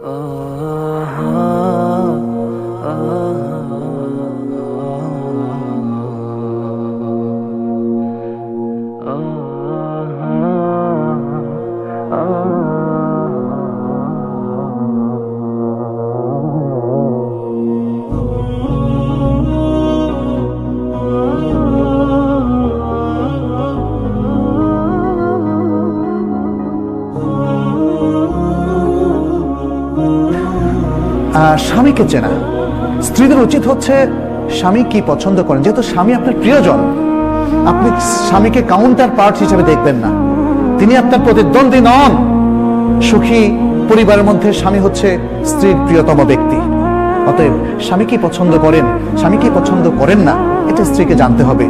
Oh. স্বামীকে চেনা। স্ত্রীদের উচিত হচ্ছে স্বামী কি পছন্দ করেন। যেহেতু স্বামী আপনার প্রিয়জন, আপনি স্বামীকে কাউন্টার পার্ট হিসেবে দেখবেন না। তিনি আপনার প্রতিদ্বন্দ্বী নন। সুখী পরিবারের মধ্যে স্বামী হচ্ছে স্ত্রীর প্রিয়তম ব্যক্তি। অতএব স্বামী কি পছন্দ করেন, স্বামী কি পছন্দ করেন না, এটা স্ত্রীকে জানতে হবে।